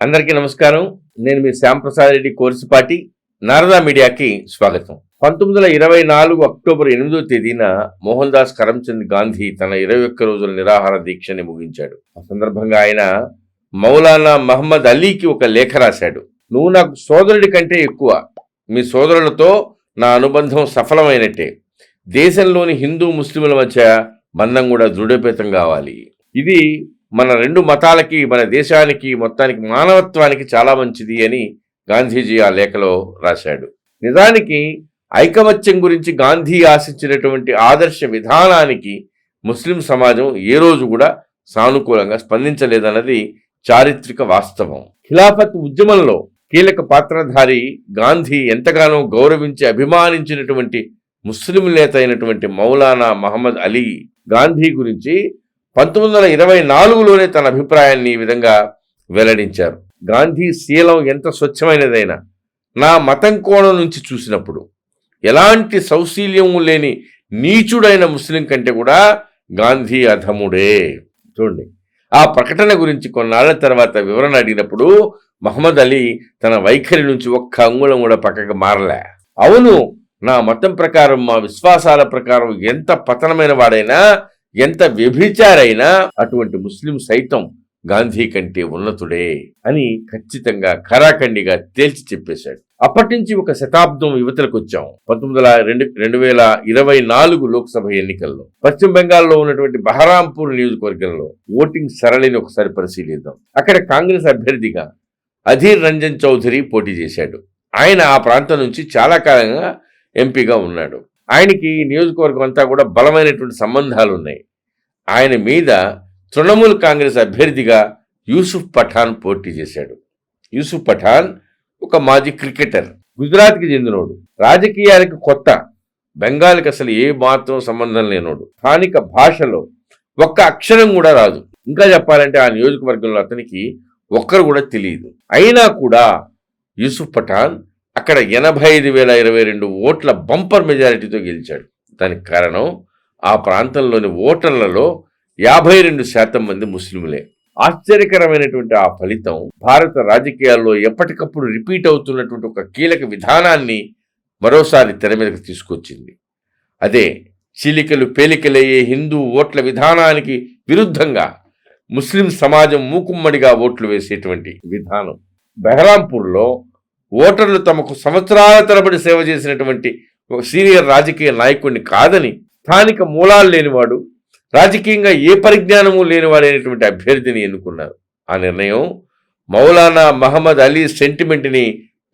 అందరికీ నమస్కారం. నేను మీ శ్యాంప్రసాద్ రెడ్డి కోర్సుపాటి. నారదా మీడియాకి స్వాగతం. పంతొమ్మిది వందల ఇరవై నాలుగు అక్టోబర్ ఎనిమిదో తేదీన మోహన్ దాస్ కరమ్చంద్ గాంధీ తన ఇరవై ఒక్క రోజుల నిరాహార దీక్షని ముగించాడు. ఆ సందర్భంగా ఆయన మౌలానా మహమ్మద్ అలీకి ఒక లేఖ రాశాడు. నువ్వు నాకు సోదరుడి కంటే ఎక్కువ. మీ సోదరులతో నా అనుబంధం సఫలమైనట్టే. దేశంలోని హిందూ ముస్లింల మధ్య బంధం కూడా దృఢపేతం కావాలి. ఇది మన రెండు మతాలకి మన దేశానికి మొత్తానికి మానవత్వానికి చాలా మంచిది అని గాంధీజీ ఆ లేఖలో రాశాడు. నిజానికి ఐకమత్యం గురించి గాంధీ ఆశించినటువంటి ఆదర్శ విధానానికి ముస్లిం సమాజం ఏ రోజు కూడా సానుకూలంగా స్పందించలేదన్నది చారిత్రక వాస్తవం. ఖిలాఫత్ ఉద్యమంలో కీలక పాత్రధారి గాంధీ ఎంతగానో గౌరవించి అభిమానించినటువంటి ముస్లిం నేత అయినటువంటి మౌలానా మహమ్మద్ అలీ గాంధీ గురించి పంతొమ్మిది వందల ఇరవై నాలుగులోనే తన అభిప్రాయాన్ని ఈ విధంగా వెల్లడించారు. గాంధీ శీలం ఎంత స్వచ్ఛమైనదైనా నా మతం కోణం నుంచి చూసినప్పుడు ఎలాంటి సౌశీల్యము లేని నీచుడైన ముస్లిం కంటే కూడా గాంధీ అధముడే. చూడండి ఆ ప్రకటన గురించి కొన్నాళ్ళ తర్వాత వివరణ అడిగినప్పుడు మహమ్మద్ అలీ తన వైఖరి నుంచి ఒక్క అంగుళం కూడా పక్కకు మారలే. అవును నా మతం ప్రకారం మా విశ్వాసాల ప్రకారం ఎంత పతనమైన వాడైనా ఎంత వ్యభిచారైనా అటువంటి ముస్లిం సైతం గాంధీ కంటే ఉన్నతుడే అని ఖచ్చితంగా ఖరాఖండిగా తేల్చి చెప్పేశాడు. అప్పటి నుంచి ఒక శతాబ్దం యువతలకు వచ్చాం. పంతొమ్మిది వందల రెండు రెండు వేల ఇరవై నాలుగు లోక్సభ ఎన్నికల్లో పశ్చిమ బెంగాల్లో ఉన్నటువంటి బహరాంపూర్ నియోజకవర్గంలో ఓటింగ్ సరళిని ఒకసారి పరిశీలిద్దాం. అక్కడ కాంగ్రెస్ అభ్యర్థిగా అధీర్ రంజన్ చౌదరి పోటీ చేశాడు. ఆయన ఆ ప్రాంతం నుంచి చాలా కాలంగా ఎంపీగా ఉన్నాడు. ఆయనకి ఈ నియోజకవర్గం అంతా కూడా బలమైనటువంటి సంబంధాలు ఉన్నాయి. ఆయన మీద తృణమూల్ కాంగ్రెస్ అభ్యర్థిగా యూసుఫ్ పఠాన్ పోటీ చేశాడు. యూసుఫ్ పఠాన్ ఒక మాజీ క్రికెటర్ గుజరాత్కి చెందినోడు. రాజకీయాలకు కొత్త బెంగాల్కి అసలు ఏ మాత్రం సంబంధం లేనోడు. స్థానిక భాషలో ఒక్క అక్షరం కూడా రాదు. ఇంకా చెప్పాలంటే ఆ నియోజకవర్గంలో అతనికి ఒక్కరు కూడా తెలియదు. అయినా కూడా యూసుఫ్ పఠాన్ అక్కడ ఎనభై ఐదు వేల ఇరవై రెండు ఓట్ల బంపర్ మెజారిటీతో గెలిచాడు. దానికి కారణం ఆ ప్రాంతంలోని ఓటర్లలో యాభై రెండు శాతం మంది ముస్లింలే ఆశ్చర్యకరమైనటువంటి ఆ ఫలితం భారత రాజకీయాల్లో ఎప్పటికప్పుడు రిపీట్ అవుతున్నటువంటి ఒక కీలక విధానాన్ని మరోసారి తెర మీదకు తీసుకొచ్చింది. అదే చీలికలు పేలికలయ్యే హిందూ ఓట్ల విధానానికి విరుద్ధంగా ముస్లిం సమాజం మూకుమ్మడిగా ఓట్లు వేసేటువంటి విధానం. బెహరాంపూర్లో ఓటర్లు తమకు సంవత్సరాల తరబడి సేవ చేసినటువంటి ఒక సీనియర్ రాజకీయ నాయకుడిని కాదని స్థానిక మూలాలు లేనివాడు రాజకీయంగా ఏ పరిజ్ఞానము లేనివాడైనటువంటి అభ్యర్థిని ఎన్నుకున్నారు. ఆ నిర్ణయం మౌలానా మహమ్మద్ అలీ సెంటిమెంట్ని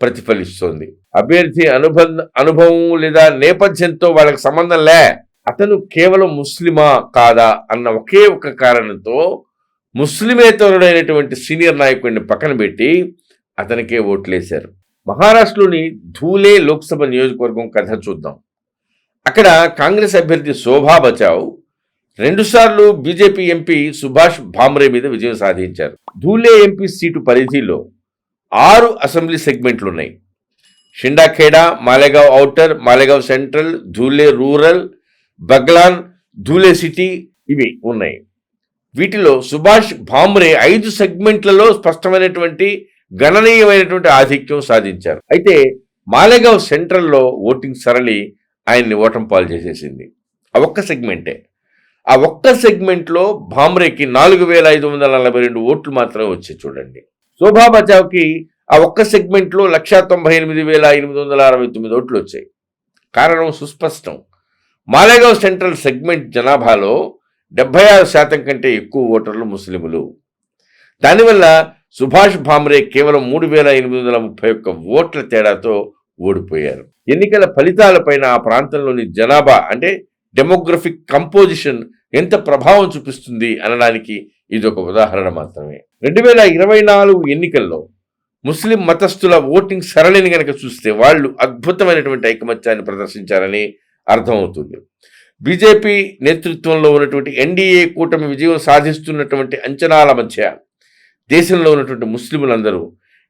ప్రతిఫలిస్తోంది. అభ్యర్థి అనుబంధ అనుభవం లేదా నేపథ్యంతో వాళ్ళకి సంబంధం లే అతను కేవలం ముస్లిమా కాదా అన్న ఒకే ఒక కారణంతో ముస్లిమేతరుడైనటువంటి సీనియర్ నాయకుడిని పక్కన పెట్టి అతనికే ఓట్లేశారు. మహారాష్ట్రలోని ధూలే లోక్సభ నియోజకవర్గం కథ చూద్దాం. అక్కడ కాంగ్రెస్ అభ్యర్థి శోభా బచావ్ రెండుసార్లు బీజేపీ ఎంపీ సుభాష్ భామ్రే మీద విజయం సాధించారు. ధూలే ఎంపీ సీటు పరిధిలో ఆరు అసెంబ్లీ సెగ్మెంట్లు ఉన్నాయి Shindkheda Malegaon outer Malegaon central Dhule rural Baglan Dhule city ఇవి ఉన్నాయి. వీటిలో సుభాష్ భామ్రే ఐదు సెగ్మెంట్లలో స్పష్టమైనటువంటి గణనీయమైనటువంటి ఆధిక్యం సాధించారు. అయితే మాలేగావ్ సెంట్రల్లో ఓటింగ్ సరళి ఆయన్ని ఓటం పాలు చేసేసింది. ఆ ఒక్క సెగ్మెంటే. ఆ ఒక్క సెగ్మెంట్లో భామ్రేకి నాలుగు వేల ఐదు వందల నలభై రెండు ఓట్లు మాత్రమే వచ్చాయి చూడండి. శోభా బచావ్కి ఆ ఒక్క సెగ్మెంట్లో లక్షా తొంభై ఎనిమిది వేల ఎనిమిది వందల అరవై తొమ్మిది ఓట్లు వచ్చాయి. కారణం సుస్పష్టం. మాలేగావ్ సెంట్రల్ సెగ్మెంట్ జనాభాలో డెబ్బై ఆరు శాతం కంటే ఎక్కువ ఓటర్లు ముస్లిములు. దానివల్ల సుభాష్ భామ్రే కేవలం మూడు వేల ఎనిమిది వందల ముప్పై ఒక్క ఓట్ల తేడాతో ఓడిపోయారు. ఎన్నికల ఫలితాలపైన ఆ ప్రాంతంలోని జనాభా అంటే డెమోగ్రఫిక్ కంపోజిషన్ ఎంత ప్రభావం చూపిస్తుంది అనడానికి ఇది ఒక ఉదాహరణ మాత్రమే. రెండు వేల ఇరవై నాలుగు ఎన్నికల్లో ముస్లిం మతస్థుల ఓటింగ్ సరళిని కనుక చూస్తే వాళ్ళు అద్భుతమైనటువంటి ఐకమత్యాన్ని ప్రదర్శించారని అర్థమవుతుంది. బీజేపీ నేతృత్వంలో ఉన్నటువంటి ఎన్డీఏ కూటమి విజయం సాధిస్తున్నటువంటి అంచనాల మధ్య దేశంలో ఉన్నటువంటి ముస్లింలందరూ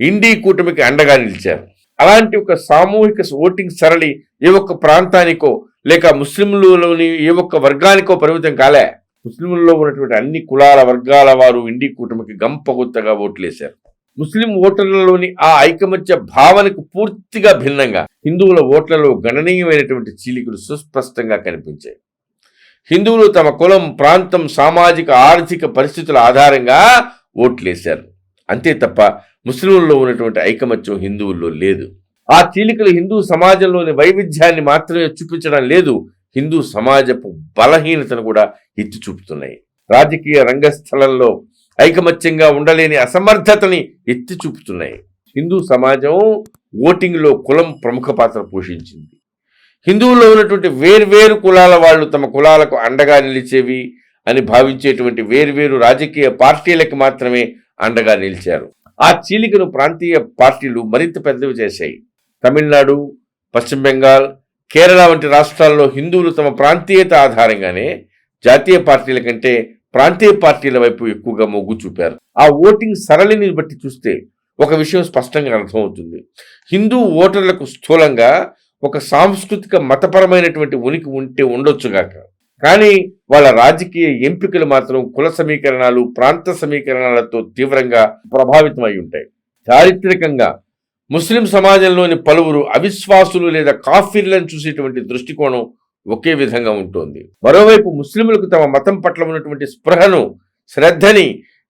ఇండీ కూటమికి అండగా నిలిచారు. అలాంటి ఒక సామూహిక ఓటింగ్ సరళి ఏ ఒక్క ప్రాంతానికో లేక ముస్లింలలోని ఏ ఒక్క వర్గానికో పరిమితం కాలే. ముస్లింలలో ఉన్నటువంటి అన్ని కులాల వర్గాల వారు ఇండి కూటమికి గంపగుత్తగా ఓట్లేశారు. ముస్లిం ఓటర్లలోని ఆ ఐకమత్య భావనకు పూర్తిగా భిన్నంగా హిందువుల ఓట్లలో గణనీయమైనటువంటి చీలికలు సుస్పష్టంగా కనిపించాయి. హిందువులు తమ కులం ప్రాంతం సామాజిక ఆర్థిక పరిస్థితుల ఆధారంగా ఓట్లేశారు. అంతే తప్ప ముస్లింల్లో ఉన్నటువంటి ఐకమత్యం హిందువుల్లో లేదు. ఆ చీలికలు హిందూ సమాజంలోని వైవిధ్యాన్ని మాత్రమే చూపించడం లేదు. హిందూ సమాజపు బలహీనతను కూడా ఎత్తి చూపుతున్నాయి. రాజకీయ రంగస్థలంలో ఐకమత్యంగా ఉండలేని అసమర్థతని ఎత్తి చూపుతున్నాయి. హిందూ సమాజం ఓటింగ్లో కులం ప్రముఖ పాత్ర పోషించింది. హిందువుల్లో ఉన్నటువంటి వేర్వేరు కులాల వాళ్ళు తమ కులాలకు అండగా నిలిచేవి అని భావించేటువంటి వేర్వేరు రాజకీయ పార్టీలకు మాత్రమే అండగా నిలిచారు. ఆ చీలికను ప్రాంతీయ పార్టీలు మరింత పెద్దవి చేశాయి. తమిళనాడు పశ్చిమ బెంగాల్ కేరళ వంటి రాష్ట్రాల్లో హిందువులు తమ ప్రాంతీయత ఆధారంగానే జాతీయ పార్టీల కంటే ప్రాంతీయ పార్టీల వైపు ఎక్కువగా మొగ్గు చూపారు. ఆ ఓటింగ్ సరళిని బట్టి చూస్తే ఒక విషయం స్పష్టంగా అర్థమవుతుంది. హిందూ ఓటర్లకు స్థూలంగా ఒక సాంస్కృతిక మతపరమైనటువంటి ఉనికి ఉంటే ఉండొచ్చుగాక కానీ వాళ్ళ రాజకీయ ఎంపికలు మాత్రం కుల సమీకరణాలు ప్రాంత సమీకరణాలతో తీవ్రంగా ప్రభావితమై ఉంటాయి. చారిత్రకంగా ముస్లిం సమాజంలోని పలువురు అవిశ్వాసులు లేదా కాఫీర్లను చూసేటువంటి దృష్టికోణం ఒకే విధంగా ఉంటుంది. మరోవైపు ముస్లింలకు తమ మతం పట్ల ఉన్నటువంటి స్పృహను శ్రద్ధని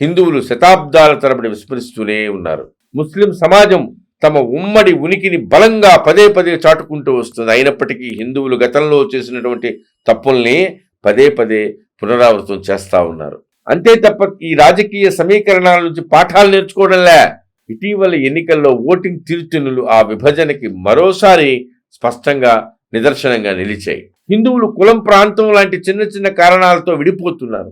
హిందువులు శతాబ్దాల తరబడి విస్మరిస్తూనే ఉన్నారు. ముస్లిం సమాజం తమ ఉమ్మడి ఉనికిని బలంగా పదే పదే చాటుకుంటూ వస్తుంది. అయినప్పటికీ హిందువులు గతంలో చేసినటువంటి తప్పుల్ని పదే పదే పునరావృతం చేస్తా ఉన్నారు. అంతే తప్ప ఈ రాజకీయ సమీకరణాల నుంచి పాఠాలు నేర్చుకోవడంలే. ఇటీవల ఎన్నికల్లో ఓటింగ్ తీర్చునులు ఆ విభజనకి మరోసారి స్పష్టంగా నిదర్శనంగా నిలిచాయి. హిందువులు కులం ప్రాంతం లాంటి చిన్న చిన్న కారణాలతో విడిపోతున్నారు.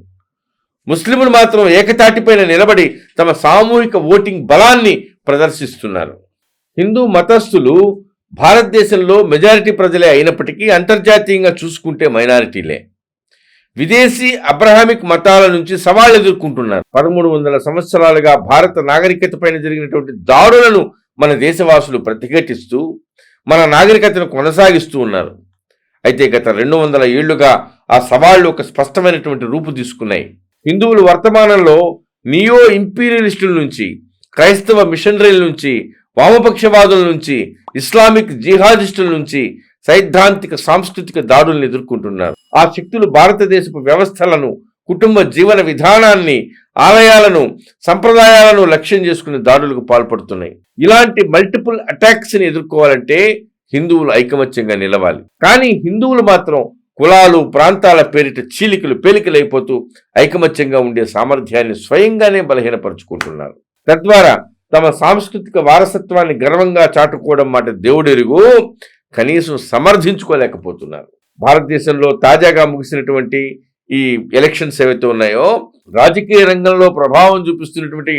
ముస్లింలు మాత్రం ఏకతాటిపైన నిలబడి తమ సామూహిక ఓటింగ్ బలాన్ని ప్రదర్శిస్తున్నారు. హిందూ మతస్థులు భారతదేశంలో మెజారిటీ ప్రజలే అయినప్పటికీ అంతర్జాతీయంగా చూసుకుంటే మైనారిటీలే. విదేశీ అబ్రహామిక్ మతాల నుంచి సవాళ్ళు ఎదుర్కొంటున్నారు. పదమూడు వందల సంవత్సరాలుగా భారత నాగరికత పైన జరిగినటువంటి దాడులను మన దేశవాసులు ప్రతిఘటిస్తూ మన నాగరికతను కొనసాగిస్తూ ఉన్నారు. అయితే గత రెండు వందల ఏళ్ళుగా ఆ సవాళ్ళు ఒక స్పష్టమైనటువంటి రూపు తీసుకున్నాయి. హిందువులు వర్తమానంలో నియో ఇంపీరియలిస్టుల నుంచి క్రైస్తవ మిషనరీల నుంచి వామపక్షవాదుల నుంచి ఇస్లామిక్ జిహాదిస్టుల నుంచి సైద్ధాంతిక సాంస్కృతిక దాడులను ఎదుర్కొంటున్నారు. ఆ శక్తులు భారతదేశపు వ్యవస్థలను కుటుంబ జీవన విధానాన్ని ఆలయాలను సంప్రదాయాలను లక్ష్యం చేసుకునే దాడులకు పాల్పడుతున్నాయి. ఇలాంటి మల్టిపుల్ అటాక్స్ని ఎదుర్కోవాలంటే హిందువులు ఐకమత్యంగా నిలవాలి. కానీ హిందువులు మాత్రం కులాలు ప్రాంతాల పేరిట చీలికలు పేలికలైపోతూ ఐకమత్యంగా ఉండే సామర్థ్యాన్ని స్వయంగానే బలహీనపరుచుకుంటున్నారు. తద్వారా తమ సాంస్కృతిక వారసత్వాన్ని గర్వంగా చాటుకోవడం మాట దేవుడెరుగు కనీసం సమర్థించుకోలేకపోతున్నారు. భారతదేశంలో తాజాగా ముగిసినటువంటి ఈ ఎలక్షన్స్ ఏవైతే ఉన్నాయో రాజకీయ రంగంలో ప్రభావం చూపిస్తున్నటువంటి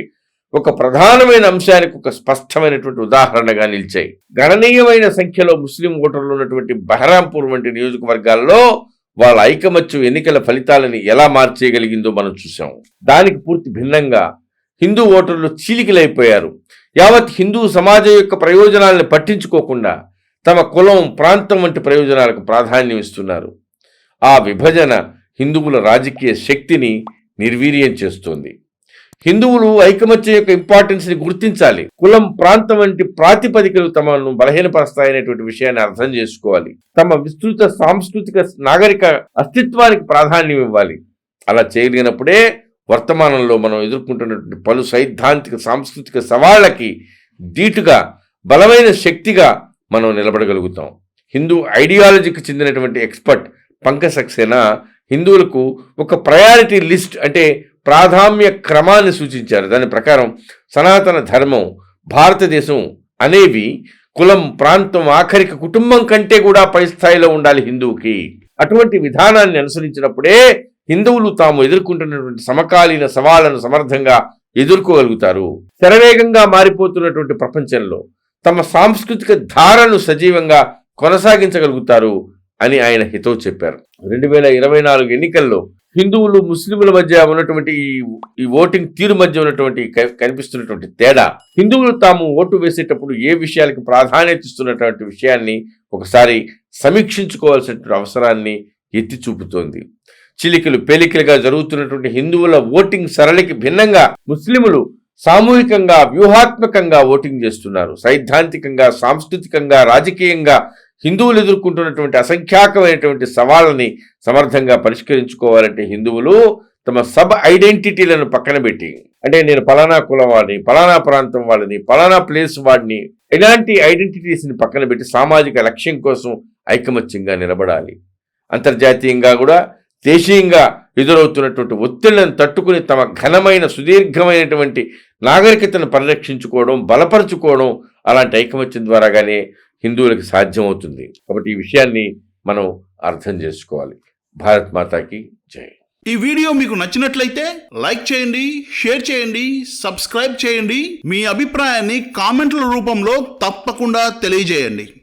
ఒక ప్రధానమైన అంశానికి ఒక స్పష్టమైనటువంటి ఉదాహరణగా నిలిచాయి. గణనీయమైన సంఖ్యలో ముస్లిం ఓటర్లు ఉన్నటువంటి బహరాంపూర్ వంటి నియోజకవర్గాల్లో వాళ్ళ ఐకమత్యం ఎన్నికల ఫలితాలని ఎలా మార్చేయగలిగిందో మనం చూసాం దానికి పూర్తి భిన్నంగా హిందూ ఓటర్లు చీలికలైపోయారు. యావత్ హిందూ సమాజం యొక్క ప్రయోజనాలను పట్టించుకోకుండా తమ కులం ప్రాంతం వంటి ప్రయోజనాలకు ప్రాధాన్యం ఇస్తున్నారు. ఆ విభజన హిందువుల రాజకీయ శక్తిని నిర్వీర్యం చేస్తుంది. హిందువులు ఐకమత్యం యొక్క ఇంపార్టెన్స్ని గుర్తించాలి. కులం ప్రాంతం వంటి ప్రాతిపదికలు తమను బలహీనపరుస్తాయనేటువంటి విషయాన్ని అర్థం చేసుకోవాలి. తమ విస్తృత సాంస్కృతిక నాగరిక అస్తిత్వానికి ప్రాధాన్యం ఇవ్వాలి. అలా చేయగలిగినప్పుడే వర్తమానంలో మనం ఎదుర్కొంటున్నటువంటి పలు సైద్ధాంతిక సాంస్కృతిక సవాళ్ళకి ధీటుగా బలమైన శక్తిగా మనం నిలబడగలుగుతాం. హిందూ ఐడియాలజీకి చెందినటువంటి ఎక్స్పర్ట్ పంక సక్సేనా హిందువులకు ఒక ప్రయారిటీ లిస్ట్ అంటే ప్రాధాన్య క్రమాన్ని సూచించారు. దాని ప్రకారం సనాతన ధర్మం భారతదేశం అనేవి కులం ప్రాంతం ఆఖరిక కుటుంబం కంటే కూడా పై స్థాయిలో ఉండాలి హిందువుకి. అటువంటి విధానాన్ని అనుసరించినప్పుడే హిందువులు తాము ఎదుర్కొంటున్నటువంటి సమకాలీన సవాళ్ళను సమర్థంగా ఎదుర్కోగలుగుతారు. శరవేగంగా మారిపోతున్నటువంటి ప్రపంచంలో తమ సాంస్కృతిక ధారను సజీవంగా కొనసాగించగలుగుతారు అని ఆయన హితవు చెప్పారు. రెండు వేల ఇరవై నాలుగు ఎన్నికల్లో హిందువులు ముస్లింల మధ్య ఉన్నటువంటి ఈ ఈ ఓటింగ్ తీరు మధ్య ఉన్నటువంటి క- కనిపిస్తున్నటువంటి తేడా హిందువులు తాము ఓటు వేసేటప్పుడు ఏ విషయాలకు ప్రాధాన్యత ఇస్తున్నటువంటి విషయాన్ని ఒకసారి సమీక్షించుకోవాల్సినటువంటి అవసరాన్ని ఎత్తి చూపుతోంది. చిలికలు పేలికలుగా జరుగుతున్నటువంటి హిందువుల ఓటింగ్ సరళికి భిన్నంగా ముస్లిములు సామూహికంగా వ్యూహాత్మకంగా ఓటింగ్ చేస్తున్నారు. సైద్ధాంతికంగా సాంస్కృతికంగా రాజకీయంగా హిందువులు ఎదుర్కొంటున్నటువంటి అసంఖ్యాకమైనటువంటి సవాళ్ళని సమర్థంగా పరిష్కరించుకోవాలంటే హిందువులు తమ సబ్ ఐడెంటిటీలను పక్కన పెట్టి అంటే నేను పలానా కులం వాడిని పలానా ప్రాంతం వాడిని పలానా ప్లేస్ వాడిని ఇలాంటి ఐడెంటిటీస్ని పక్కన పెట్టి సామాజిక లక్ష్యం కోసం ఐకమత్యంగా నిలబడాలి. అంతర్జాతీయంగా కూడా దేశీయంగా ఎదురవుతున్నటువంటి ఒత్తిళ్ళను తట్టుకుని తమ ఘనమైన సుదీర్ఘమైనటువంటి నాగరికతను పరిరక్షించుకోవడం బలపరుచుకోవడం అలాంటి ఐకమత్యం ద్వారాగానే హిందువులకు సాధ్యమవుతుంది. కాబట్టి ఈ విషయాన్ని మనం అర్థం చేసుకోవాలి. భారత్ మాతాకి జై. ఈ వీడియో మీకు నచ్చినట్లయితే లైక్ చేయండి షేర్ చేయండి సబ్స్క్రైబ్ చేయండి. మీ అభిప్రాయాన్ని కామెంట్ల రూపంలో తప్పకుండా తెలియజేయండి.